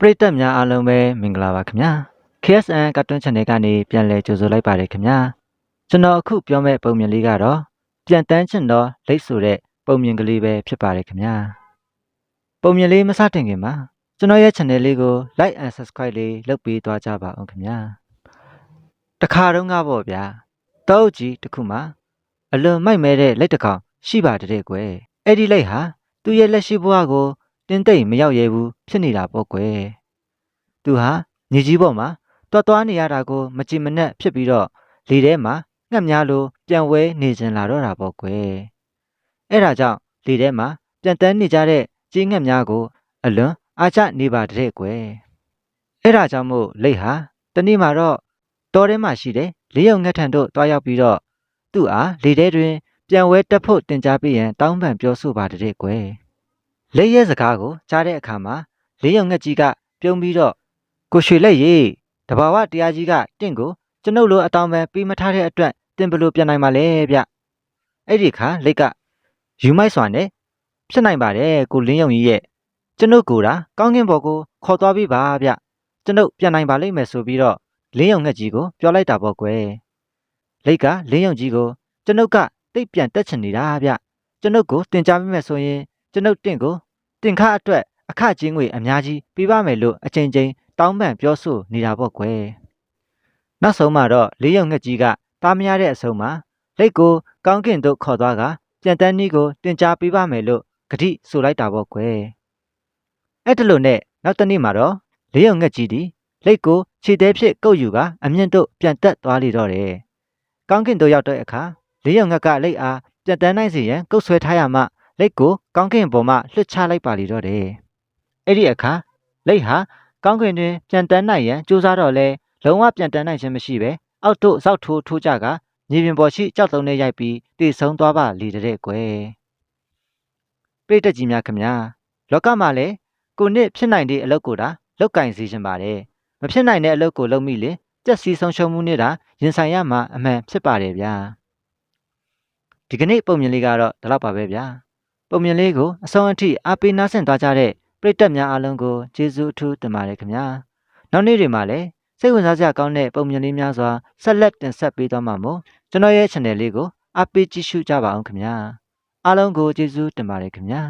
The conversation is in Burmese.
ပရိသတ်များအားလုံးပဲမင်္ဂလာပါခင်ဗျာ KSN Cartoon Channel ကနေပြန်လည်ကြိုဆိုလိုက်ပါတယ်ခင်ဗျာကျွန်တော်အခုပြောမယ့်ပုံမြင်လေးကတော့ပြန်တန်းချင်တော့လိတ်ဆိုတဲ့ပုံမြင်ကလေးပဲဖြစ်ပါတယ်ခင်ဗျာပုံမြင်လေးမစတင်ခင်မှာကျွန်တော်ရဲ့ channel လေးကို like and subscribe လေးလုပ်ပေးသွားကြပါအောင်ခင်ဗျာတခါတော့ကပေါ့ဗျာတောက်ကြီးတစ်ခုမှာအလွန်မိုက်မဲတဲ့လက်တစ်ကောင်ရှိပါတဲ့ကွယ်အဲ့ဒီလက်ဟာသူ့ရဲ့လက်ရှိဘဝကို တင်းတိတ်မရောက်ရဲဘူးဖြစ်နေတာပေါ့ကွယ်သူဟာညီကြီးပေါ်မှာတွတ်သွားနေရတာကိုမကြည်မနှက်ဖြစ်ပြီးတော့လေထဲမှာငှက်များလိုပြန်ဝဲနေကျင်လာတော့တာပေါ့ကွယ်အဲ့ဒါကြောင့်လေထဲမှာပြန်တန်းနေကြတဲ့ကြီးငှက်များကို အလွန်အားကျနေပါတဲ့ကွယ်အဲ့ဒါကြောင့်မို့လိတ်ဟာတနေ့မှာတော့တော်ထဲမှာရှိတဲ့လေးရုံငှက်ထန်တို့တွားရောက်ပြီးတော့သူ့အားလေထဲတွင်ပြန်ဝဲတက်ဖို့တင် जा ပေးရန်တောင်းပန်ပြောဆိုပါတဲ့ကွယ် လက်ရဲစကားကိုကြားတဲ့အခါမှာလေးရုံငှက်ကြီးကပြုံးပြီးတော့ကိုရွှေလက်ရေတဘာဝတရားကြီးကတင့်ကိုကျွန်ုပ်လိုအတောင်ပံပေးမထားတဲ့အတွက်တင်ဘလို့ပြန်နိုင်ပါလဲဗျအဲ့ဒီခါလက်ကယူမိုက်စွာနဲ့ဖြစ်နိုင်ပါတယ်ကိုလင်းယုံကြီးရဲ့ကျွန်ုပ်ကိုယ်တာကောင်းကင်ဘော်ကိုခေါ်သွားပြီးပါဗျကျွန်ုပ်ပြန်နိုင်ပါလိမ့်မယ်ဆိုပြီးတော့လင်းယုံငှက်ကြီးကိုပြောလိုက်တာပေါ့ကွယ်လက်ကလင်းယုံကြီးကိုကျွန်ုပ်ကတိတ်ပြန်တက်ချင်နေတာဗျကျွန်ုပ်ကိုတင် जा မိမယ်ဆိုရင်ကျွန်ုပ်တင့်ကို တင်ခါအတွက်အခချင်းငွေအများကြီးပေးပါမယ်လို့အချိန်ချင်းတောင်းပန်ပြောဆိုနေတာပေါ့ကွယ်နောက်ဆုံးမှာတော့လေးရုံငှက်ကြီးကတားမရတဲ့အဆုံးမှာလက်ကိုကောင်းကင်သို့ခေါ်သွားကပြန်တန်းနီးကိုတင် जा ပေးပါမယ်လို့ဂတိဆိုလိုက်တာပေါ့ကွယ်အဲ့ဒါလို့နဲ့နောက်တစ်နေ့မှာတော့လေးရုံငှက်ကြီးဒီလက်ကိုခြေသေးဖြစ်ကုတ်ယူကအမြင့်တို့ပြန်တက်သွားလေတော့တယ်ကောင်းကင်သို့ရောက်တဲ့အခါလေးရုံငှက်ကလက်အားပြန်တန်းနိုင်စေရန်ကုတ်ဆွဲထားရမှ လက်ကိုကောင်းကင်ပေါ်မှလွှတ်ချလိုက်ပါလေတော့တယ်။အဲ့ဒီအခါလက်ဟာကောင်းကင်တွင်ပြန်တန်းနိုင်ရန်ကြိုးစားတော့လဲလုံးဝပြန်တန်းနိုင်ခြင်းမရှိပဲအောက်တို့ဇောက်ထိုးထိုးကြကမြေပြင်ပေါ်ရှိကြောက်တုံးနဲ့ရိုက်ပြီးတည်ဆုံးသွားပါလေတဲ့ကွယ်။ပိတ်တက်ကြီးများခင်ဗျာလောကမှာလည်းကိုနစ်ဖြစ်နိုင်တဲ့အလုပ်ကိုတာလောက်ကင်စီခြင်းပါတယ်။မဖြစ်နိုင်တဲ့အလုပ်ကိုလုပ်မိလေပြက်စီးဆုံးရှုံးမှုနဲ့တာရင်ဆိုင်ရမှာအမှန်ဖြစ်ပါတယ်ဗျာ။ဒီကနေ့ပုံမြင်လေးကတော့ဒီလောက်ပါပဲဗျာ။ ပုံမြင်လေးကိုအဆုံးအထိအားပေးနားဆင်သွားကြတဲ့ပရိသတ်များအားလုံးကိုကျေးဇူးအထူးတင်ပါတယ်ခင်ဗျာနောက်နေ့တွေမှာလည်းစိတ်ဝင်စားစရာကောင်းတဲ့ပုံမြင်လေးများစွာဆက်လက်တင်ဆက်ပေးသွားမှာမို့ကျွန်တော်ရဲ့ channel လေးကိုအားပေးကြည့်ရှုကြပါအောင်ခင်ဗျာအားလုံးကိုကျေးဇူးတင်ပါတယ်ခင်ဗျာ